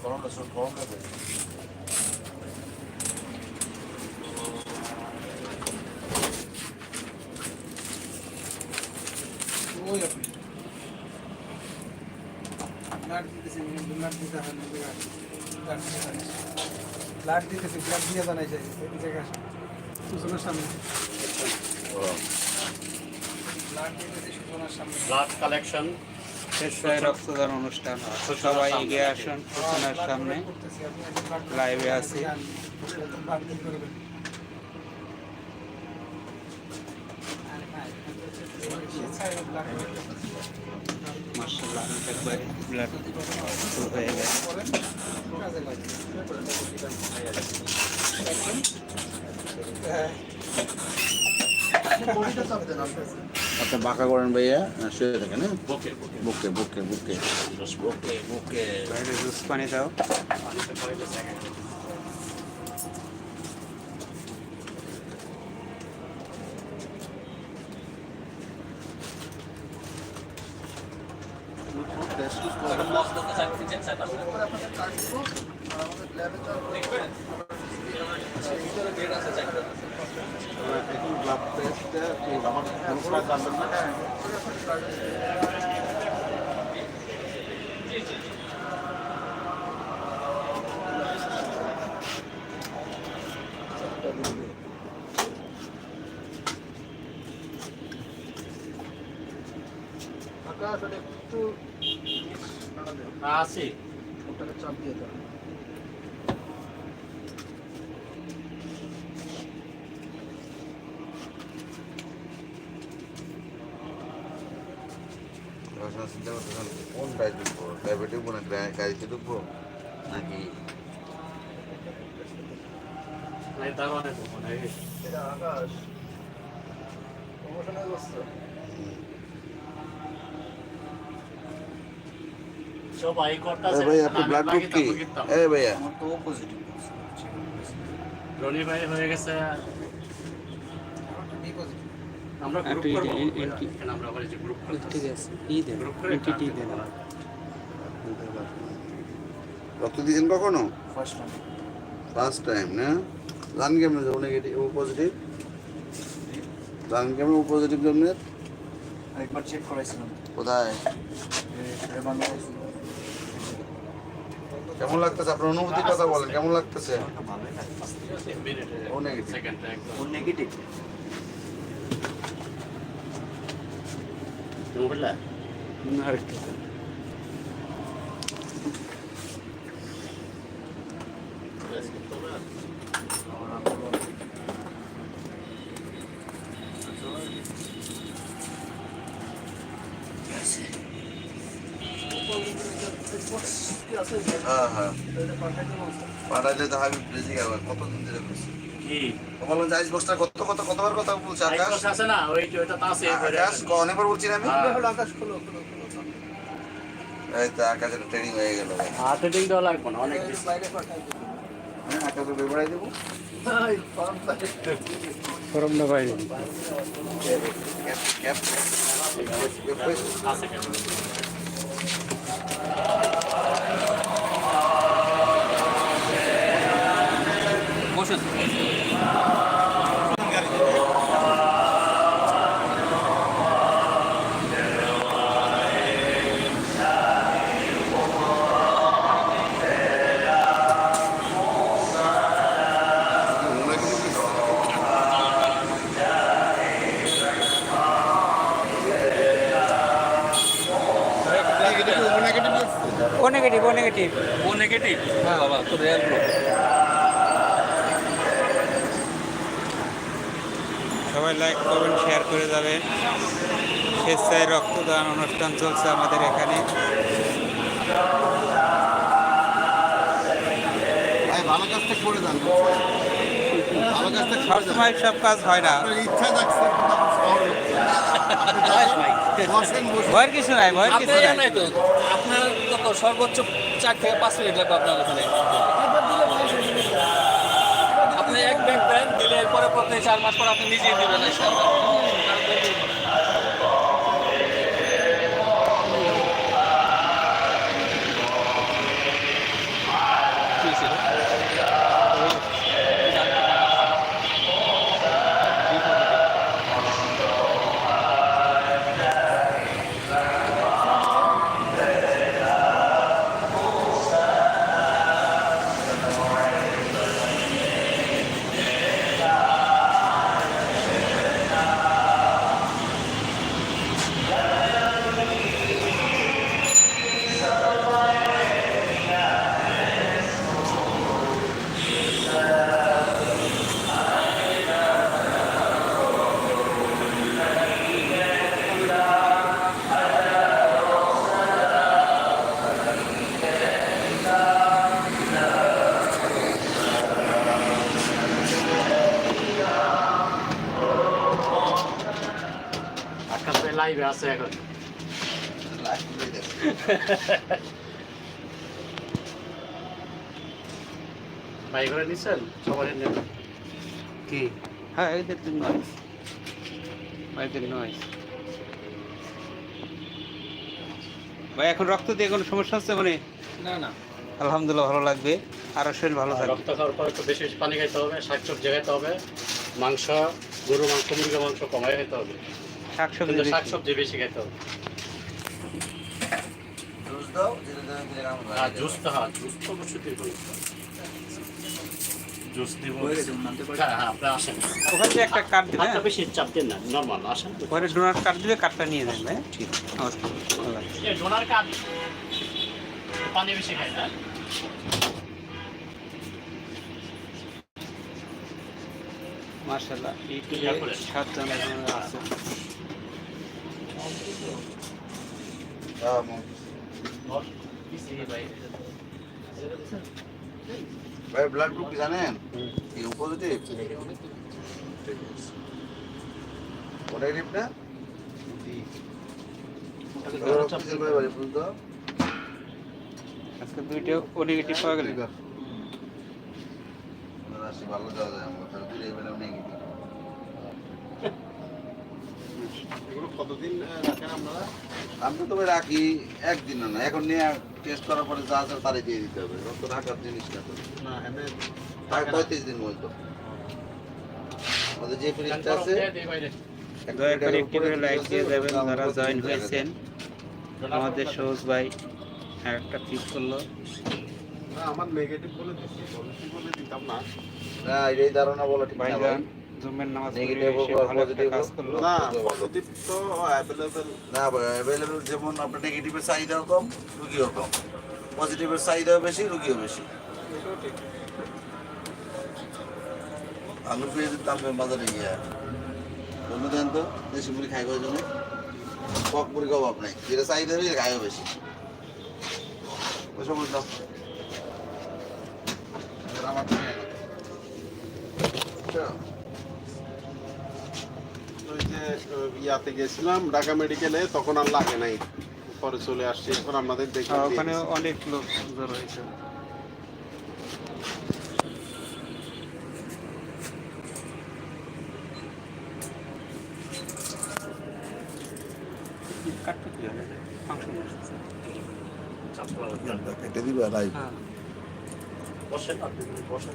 গরমটা সব গরম লাগে ওই আপনি লাট দিতেছি লাট দিতে হয় না লাট দিতে হয় লাট দিতেছি লাট দিয়ে জানাই যায় এই জায়গায় আসো সূচনার সামনে লাট দিতেছি সূচনার সামনে ব্লাড কালেকশন স্বেচ্ছায় রক্তদান অনুষ্ঠান হয়। সবাই এগিয়ে আসুন সূচনার সামনে লাইভে আছি। মার্শাল্লাহ হয়ে গেছে। লাগে আপনি বাঁকা করেন ভাইয়া শুয়ে থাকেন হ্যাঁ? বুকে বুকে। বুকে বুকে বুকে। বুকে বুকে। জুস পানি দাও এখন ব্লাড আমার সমস্যা জানবেন না চাপ দিয়ে দাও। পড়াশোনা চিন্তা করতেছেন কোন কাজ ঢুকবো প্রাইভেটে ঢুকবো না গাড়িতে ঢুকবো নাকি? নাই দারোয়ানে ঢুকবো না এই এটা আকাশ প্রমোশনের বস্তু সবাই করতেছে এ ভাই আপনি ব্লাড গ্রুপ কি ভাইয়া ভাই হয়ে গেছে আমরা গ্রুপ করব। এ- এ- এ- এখানে আমরা আবার যে গ্রুপ ঠিক আছে। ই দেন। গ্রুপ দেন। রক্ত দিয়েছেন কখনো? ফার্স্ট টাইম ফার্স্ট টাইম না? জান কেমন ও নেগেটিভ ও পজিটিভ জান কেমন ও পজিটিভ জন্মের একবার চেক করাইছিলাম। কোথায়? কেমন লাগতেছে? আপনার অনুভূতির কথা বলেন কেমন লাগতেছে? ও. সেকেন্ডে একদম নেগেটিভ বুঝলা আর কি হ্যাঁ হ্যাঁ পাঠাইলে তো হাবিব বেজে গেল কতদিন ধরে করছে কি বললাম যে আইস বক্সটা কত কত কতবার কথা বলছে আকাশ আছে না ওই ওইটা তো আছে আকাশ অনেকবার বলছি আমি হ্যাঁ। হলো আকাশ খোলো এই তো আকাশের ট্রেনিং হয়ে গেল ভাই হাতে ডিং দেওয়া লাগবে না অনেক হ্যাঁ আকাশে বেবড়াই দেবো ক্যাপ আছে বসুন O negative O negative O negative হ্যাঁ বাবা তো রেয়ার সবাই লাইক করবেন শেয়ার করে যাবেন স্বেচ্ছায় রক্তদান অনুষ্ঠান চলছে আমাদের এখানে। সবসময় সব কাজ হয় না। ভয়ের কিছু নাই ভয়ের কিছু নাই। আপনার সর্বোচ্চ চার থেকে পাঁচ মিনিট লাগবে আপনার ওখানে। এরপরে প্রত্যেক চার মাস পর আপনি নিজেই দেবেন ইনশাআল্লাহ। লাইভে আছে এখন। লাইভ করে দেখ বাই করে নিছেন? সবাই নেন কি? হ্যাঁ এদের তো নয় বাইকের নয় ভাই এখন রক্ত দিয়ে কোনো সমস্যা হচ্ছে মানে? না না। আলহামদুলিল্লাহ ভালো লাগবে। আরও শরীর ভালো থাকবে। রক্ত খাওয়ার পর একটু বেশি বেশি পানি খাইতে হবে শাক সবজি খাইতে হবে মাংস গরু মাংস মুরগি মাংস কমাই খাইতে হবে। শাকসবজি কিন্তু শাক বেশি। সবজি বেশি খাইতে হবে। জুস দিলে তো হ্যাঁ জুস তো অবশ্যই জুস দিব হ্যাঁ হ্যাঁ আপনি আসেন। ওখান থেকে একটা কার্ড দিবে হাতটা হ্যাঁ? বেশি চাপ দেন না নর্মাল আসেন। পরে ডোনার কার্ড দিবে কার্ডটা নিয়ে যাবেন হ্যাঁ? ঠিক নমস্কার। ডোনার কাপ পানি বেশি না মার্শাল্লাহ আছে। ভাই ব্লাড গ্রুপ কি জানেন কি পজিটিভ নেগেটিভ না রক্ত দিতে পারে বাড়ি পর্যন্ত আজকে দুইটা ও নেগেটিভ পাওয়া গেল রাশি ভালো দেওয়া যায় আমার তাহলে দুইটাই পেলাম নেগেটিভ আমি তো তবে রাখি একদিন না এখন নিয়ে টেস্ট করার পরে যা আছে তারে দিয়ে দিতে হবে। রক্ত রাখার জিনিস না তো। তার পঁয়ত্রিশ দিন বলতো আমাদের যে ফ্রিজটা আছে দয়া করে একটি করে লাইক দিয়ে যাবেন যারা জয়েন হয়েছেন। আমাদের সহজ ভাই আর একটা ক্লিক করল আমার নেগেটিভ বলে দিচ্ছি পজিটিভ বলে দিতাম না। না এই ধারণা বলা ঠিক ভাই ভাইজান জুমের নামাজ পড়ে এসে ভালো একটা কাজ করল। না পজিটিভ তো অ্যাভেলেবেল না অ্যাভেলেবল যেমন আপনার নেগেটিভের চাহিদাও কম রুগীও কম। পজিটিভের চাহিদাও বেশি রুগীও বেশি। আলু পেঁয়াজের দাম বাজারে গিয়া। অন্য দেন তো দেশি মুড়ি খাই কয় জন্য। কক মুড়ি অভাব নাই। যেটা চাহিদা বেশি খাইও বেশি। ওই সময় আমার তো ইয়াতে গেছিলাম ঢাকা মেডিকেলে তখন আর লাগে নাই। পরে চলে আসছি এখন আপনাদের দেখে ওখানে অনেক লোক জড়ো হয়েছে। কেটে দিবা লাইভ হ্যাঁ। বসেন আপনি বসেন।